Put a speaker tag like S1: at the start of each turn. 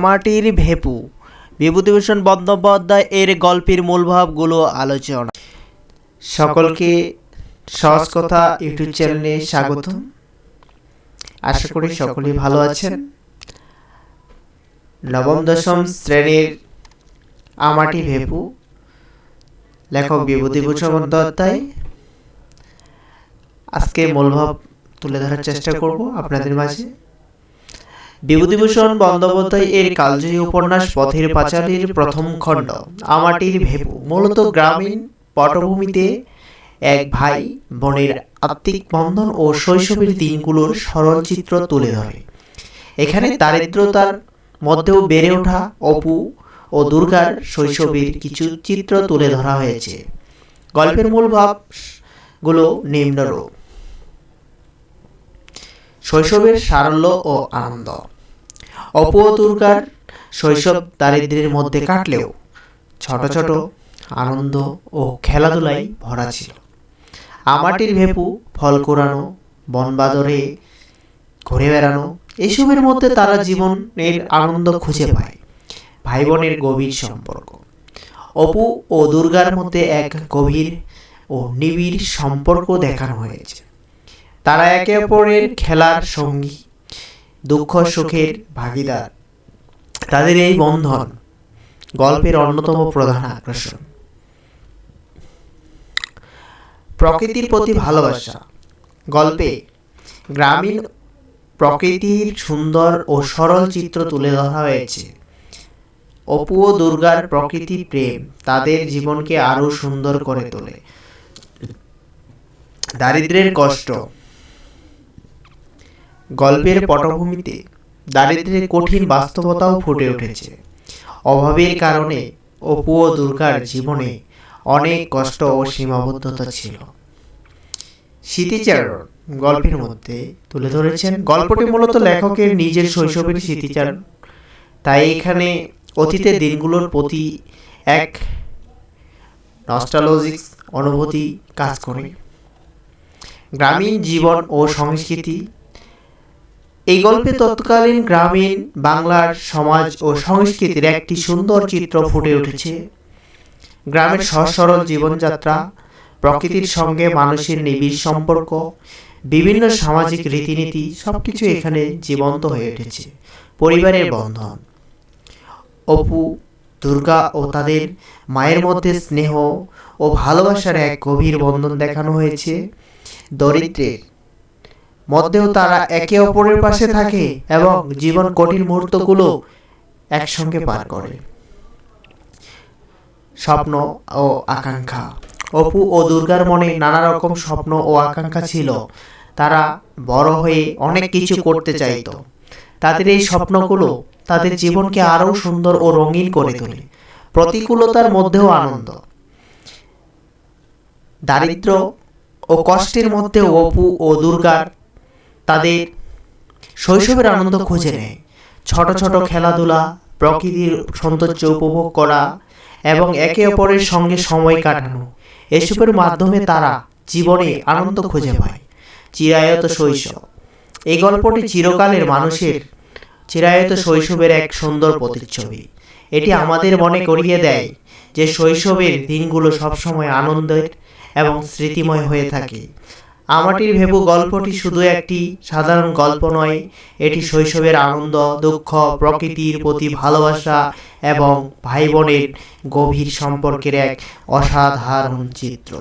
S1: মাটির ভেপু। বিভূতিভূষণ বন্দ্যোপাধ্যায় এর গল্পের মূলভাবগুলো আলোচনা। সকলকে সহজ কথা ইউটিউব চ্যানেলে স্বাগত আশা করি সকলেই ভালো আছেন। নবম, দশম শ্রেণির আমাটি ভেপু। লেখক বিভূতিভূষণ বন্দ্যোপাধ্যায়। আজকে মূলভাব তুলে ধরার চেষ্টা করব আপনাদের মাঝে। বিভূতিভূষণ বন্দ্যোপাধ্যায় এর কালজয়ী উপন্যাস পথের পাঁচালীর প্রথম খণ্ড। আমাটির ভেপু, মূলত গ্রামীণ পটভূমিতে এক ভাই বোনের আত্মিক বন্ধন ও শৈশবের দিনগুলোর সরল চিত্র তুলে ধরে। এখানে দারিদ্রতার মধ্যেও বেড়ে ওঠা অপু ও দুর্গার শৈশবের কিছু চিত্র তুলে ধরা হয়েছে। গল্পের মূল ভাবগুলো নিম্নরূপ। শৈশবের সারল্য ও আনন্দ। অপু দুর্গার শৈশব দারিদ্র্যের মধ্যে কাটলেও ছোট ছোট আনন্দ ও খেলাধুলায় ভরা ছিল। আমাটির ভেপু, ফল কোরানো, বনবাদরে ঘুরে বেড়ানো, এসবের মধ্যে তারা জীবনের আনন্দ খুঁজে পায়। ভাই বোনের গভীর সম্পর্ক। অপু ও দুর্গার মধ্যে এক গভীর ও নিবিড় সম্পর্ক দেখানো হয়েছে। তারা একে অপরের খেলার সঙ্গী। দুঃখ, সুখের ভাগিদার। তাদের এই বন্ধন গল্পের অন্যতম প্রধান আকর্ষণ। প্রকৃতির প্রতি ভালোবাসা। গল্পে গ্রামীণ প্রকৃতির সুন্দর ও সরল চিত্র তুলে ধরা হয়েছে। অপু ও দুর্গার প্রকৃতি প্রেম তাদের জীবনকে আরও সুন্দর করে তোলে। দারিদ্রের কষ্ট গল্পের পটভূমিতে দারিদ্রের কঠিন বাস্তবতাও ফুটে উঠেছে। অভাবের কারণে অপু ও দুর্গার জীবনে অনেক কষ্ট ও সীমাবদ্ধতা ছিল। স্মৃতিচারণ গল্পের মধ্যে তুলে ধরেছেন গল্পটি মূলত লেখকের নিজের শৈশবের স্মৃতিচারণ। তাই এখানে অতীতের দিনগুলোর প্রতি এক নস্টালজিক্স অনুভূতি কাজ করে। গ্রামীণ জীবন ও সংস্কৃতি এই গল্পে তৎকালীন গ্রামীণ বাংলার সমাজ ও সংস্কৃতির একটি সুন্দর চিত্র ফুটে উঠেছে। গ্রামের সহজ সরল জীবনযাত্রা, প্রকৃতির সঙ্গে মানুষের নিবিড় সম্পর্ক, বিভিন্ন সামাজিক রীতিনীতি সব কিছু এখানে জীবন্ত হয়ে উঠেছে। পরিবারের বন্ধন। অপু, দুর্গা ও তাদের মায়ের মধ্যে স্নেহ ও ভালোবাসার এক গভীর বন্ধন দেখানো হয়েছে। দরিদ্রের মধ্যেও তারা একে অপরের পাশে থাকে এবং জীবন কঠিন মুহূর্তগুলো একসঙ্গে পার করে। স্বপ্ন ও আকাঙ্ক্ষা। অপু ও দুর্গার মনে নানা রকম স্বপ্ন ও আকাঙ্ক্ষা ছিল। তারা বড় হয়ে অনেক কিছু করতে চাইতো। তাদের এই স্বপ্নগুলো তাদের জীবনকে আরও সুন্দর ও রঙিন করে তোলে। প্রতিকূলতার মধ্যেও আনন্দ। দারিদ্র ও কষ্টের মধ্যে অপু ও দুর্গার তাদের শৈশবের আনন্দ খুঁজে নেয়। ছোট ছোট খেলাধুলা, প্রকৃতির সৌন্দর্য উপভোগ করা এবং একে অপরের সঙ্গে সময় কাটানো। এসবের মাধ্যমে তারা জীবনে আনন্দ খুঁজে পায়। চিরায়ত শৈশব। এই গল্পটি চিরকালের মানুষের চিরায়ত শৈশবের এক সুন্দর প্রতিচ্ছবি। এটি আমাদের মনে করিয়ে দেয় যে শৈশবের দিনগুলো সবসময় আনন্দের এবং স্মৃতিময় হয়ে থাকে। আমাটির ভেবু গল্পটি শুধু একটি সাধারণ গল্প নয়, এটি শৈশবের আনন্দ, দুঃখ, প্রকৃতির প্রতি ভালোবাসা এবং ভাই বোনের গভীর সম্পর্কের এক অসাধারণ চিত্র।